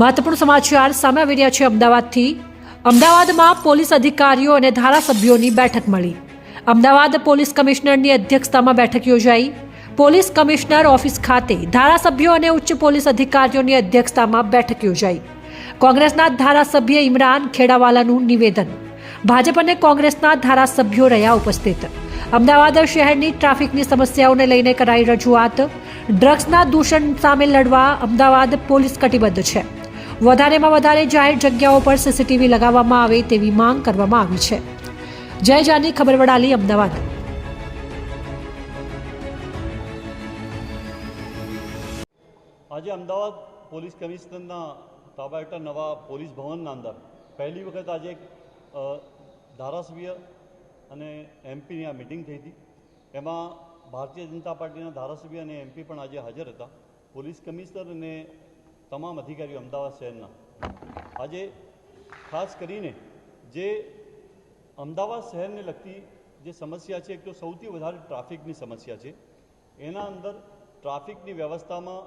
મહત્વપૂર્ણ સમાચાર સામે આવી રહ્યા છે અમદાવાદથી. અમદાવાદમાં પોલીસ અધિકારીઓ અને ધારાસભ્યોની બેઠક મળી. અમદાવાદ પોલીસ કમિશનરની અધ્યક્ષતામાં બેઠક યોજાઈ. પોલીસ કમિશનર ઓફિસ ખાતે ધારાસભ્યો અને ઉચ્ચ પોલીસ અધિકારીઓની અધ્યક્ષતામાં બેઠક યોજાઈ. કોંગ્રેસના ધારાસભ્ય ઇમરાન ખેડાવાલાનું નિવેદન. ભાજપ અને કોંગ્રેસના ધારાસભ્યો રહ્યા ઉપસ્થિત. અમદાવાદ શહેરની ટ્રાફિકની સમસ્યાઓને લઈને કરાઈ રજૂઆત. ડ્રગ્સના દૂષણ સામે લડવા અમદાવાદ પોલીસ કટિબદ્ધ છે. વધારેમાં વધારે જાહેર જગ્યાઓ પર સીસીટીવી લગાવવામાં આવે તેવી માંગ કરવામાં આવી છે. જય જાની, ખબર વડાલી, અમદાવાદ. આજે અમદાવાદ પોલીસ કમિશનરના તાબા હેઠળ નવા પોલીસ ભવનના અંદર પહેલી વખત આજે ધારાસભ્ય અને એમપીની આ મિટિંગ થઈ હતી. એમાં ભારતીય જનતા પાર્ટીના ધારાસભ્ય અને એમપી પણ આજે હાજર હતા. પોલીસ કમિશનર અને તમામ અધિકારીઓ અમદાવાદ શહેરના. આજે ખાસ કરીને જે અમદાવાદ શહેરને લગતી જે સમસ્યા છે, એક તો સૌથી વધારે ટ્રાફિકની સમસ્યા છે. એના અંદર ટ્રાફિકની વ્યવસ્થામાં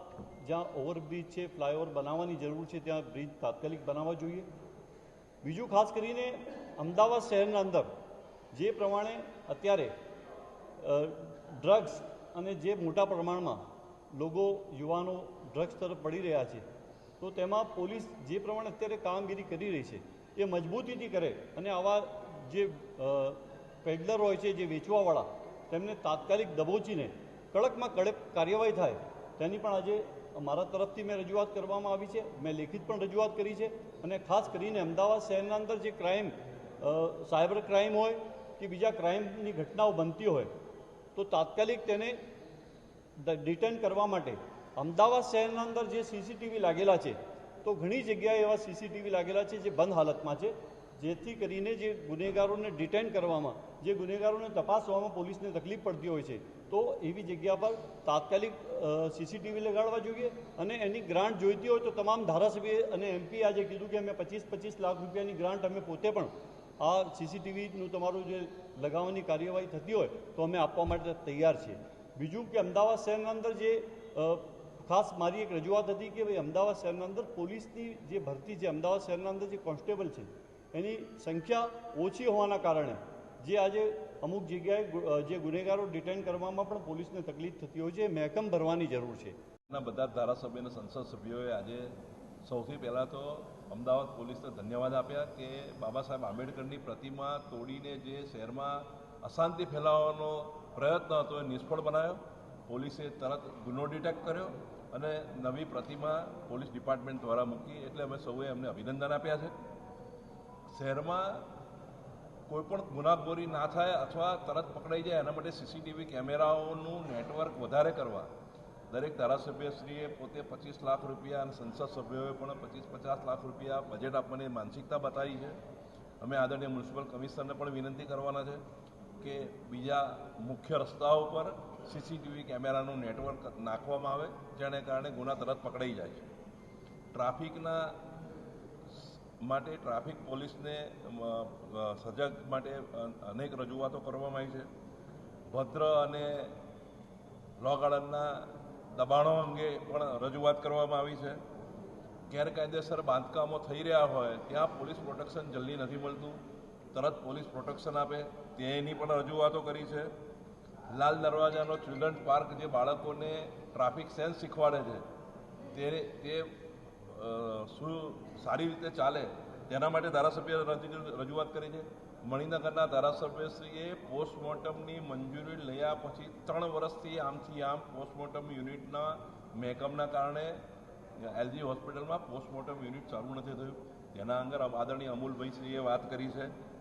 જ્યાં ઓવરબ્રિજ છે, ફ્લાયઓવર બનાવવાની જરૂર છે, ત્યાં બ્રિજ તાત્કાલિક બનાવવા જોઈએ. બીજું ખાસ કરીને અમદાવાદ શહેરના અંદર જે પ્રમાણે અત્યારે ડ્રગ્સ અને જે મોટા પ્રમાણમાં લોકો, યુવાનો ડ્રગ્સ તરફ પડી રહ્યા છે તો તેમાં પોલીસ જે પ્રમાણે અત્યારે કામગીરી કરી રહી છે, એ મજબૂતીથી કરે અને આવા જે પેડલર હોય છે, જે વેચવાવાળા, તેમને તાત્કાલિક દબોચીને કડકમાં કડક કાર્યવાહી થાય, તેની પણ આજે મારા તરફથી મેં રજૂઆત કરવામાં આવી છે, મેં લેખિત પણ રજૂઆત કરી છે અને ખાસ કરીને અમદાવાદ શહેરના અંદર જે ક્રાઇમ સાયબર ક્રાઇમ હોય કે બીજા ક્રાઇમની ઘટનાઓ બનતી હોય, તો તાત્કાલિક તેને ડિટેન કરવા માટે અમદાવાદ શહેરના અંદર જે સીસીટીવી લાગેલા છે, તો ઘણી જગ્યાએ એવા સીસીટીવી લાગેલા છે જે બંધ હાલતમાં છે. જેથી કરીને જે ગુનેગારોને ડિટેન કરવામાં, જે ગુનેગારોને તપાસવામાં પોલીસને તકલીફ પડતી હોય છે, તો એવી જગ્યા પર તાત્કાલિક સીસીટીવી લગાડવા જોઈએ અને એની ગ્રાન્ટ જોઈતી હોય તો તમામ ધારાસભ્ય અને એમપી આજે કીધું કે અમે પચીસ પચીસ લાખ રૂપિયાની ગ્રાન્ટ અમે પોતે પણ આ સીસીટીવીનું તમારું જે લગાવવાની કાર્યવાહી થતી હોય તો અમે આપવા માટે તૈયાર છીએ. બીજું કે અમદાવાદ શહેરના અંદર જે ખાસ મારી એક રજૂઆત હતી કે ભાઈ અમદાવાદ શહેરના અંદર પોલીસની જે ભરતી છે, અમદાવાદ શહેરના અંદર જે કોન્સ્ટેબલ છે, એની સંખ્યા ઓછી હોવાના કારણે જે આજે અમુક જગ્યાએ જે ગુનેગારો ડિટેન કરવામાં પણ પોલીસને તકલીફ થતી હોય છે મહેકમ ભરવાની જરૂર છે. બધા ધારાસભ્ય સંસદ સભ્યોએ આજે સૌથી પહેલાં તો અમદાવાદ પોલીસને ધન્યવાદ આપ્યા કે બાબા સાહેબ આંબેડકરની પ્રતિમા તોડીને જે શહેરમાં અશાંતિ ફેલાવવાનો પ્રયત્ન હતો, એ નિષ્ફળ બનાવ્યો પોલીસે તરત ગુનો ડિટેક્ટ કર્યો. અને નવી પ્રતિમા પોલીસ ડિપાર્ટમેન્ટ દ્વારા મૂકી એટલે અમે સૌએ અમને અભિનંદન આપ્યા છે. શહેરમાં કોઈપણ ગુનાખોરી ના થાય અથવા તરત પકડાઈ જાય એના માટે સીસીટીવી કેમેરાઓનું નેટવર્ક વધારે કરવા દરેક ધારાસભ્યશ્રીએ પોતે પચીસ લાખ રૂપિયા અને સંસદ સભ્યોએ પણ પચીસ પચાસ લાખ રૂપિયા બજેટ આપવાની માનસિકતા બતાવી છે. અમે આદરણીય મ્યુનિસિપલ કમિશનરને પણ વિનંતી કરવાના છે. કે બીજા મુખ્ય રસ્તાઓ પર સીસીટીવી કેમેરાનું નેટવર્ક નાખવામાં આવે, જેને કારણે ગુના તરત પકડાઈ જાય છે. ટ્રાફિકના માટે ટ્રાફિક પોલીસને સજગ માટે અનેક રજૂઆતો કરવામાં આવી છે. ભદ્ર અને લો ગાર્ડનના દબાણો અંગે પણ રજૂઆત કરવામાં આવી છે. ગેરકાયદેસર બાંધકામો થઈ રહ્યા હોય, ત્યાં પોલીસ પ્રોટેક્શન જલ્દી નથી મળતું. તરત પોલીસ પ્રોટેક્શન આપે. તેની પણ રજૂઆતો કરી છે. લાલ દરવાજાનો ચિલ્ડ્રન પાર્ક જે બાળકોને ટ્રાફિક સેન્સ શીખવાડે છે, તે તે શું સારી રીતે ચાલે, તેના માટે ધારાસભ્ય રજૂ- રજૂઆત કરી છે. મણિનગરના ધારાસભ્યશ્રીએ પોસ્ટમોર્ટમની મંજૂરી લયા પછી ત્રણ વર્ષથી આમથી આમ પોસ્ટમોર્ટમ યુનિટના મેકઅપના કારણે એલજી હોસ્પિટલમાં પોસ્ટમોર્ટમ યુનિટ ચાલુ નથી થયું. તેના અંદર આદરણીય અમૂલભાઈશ્રીએ વાત કરી છે.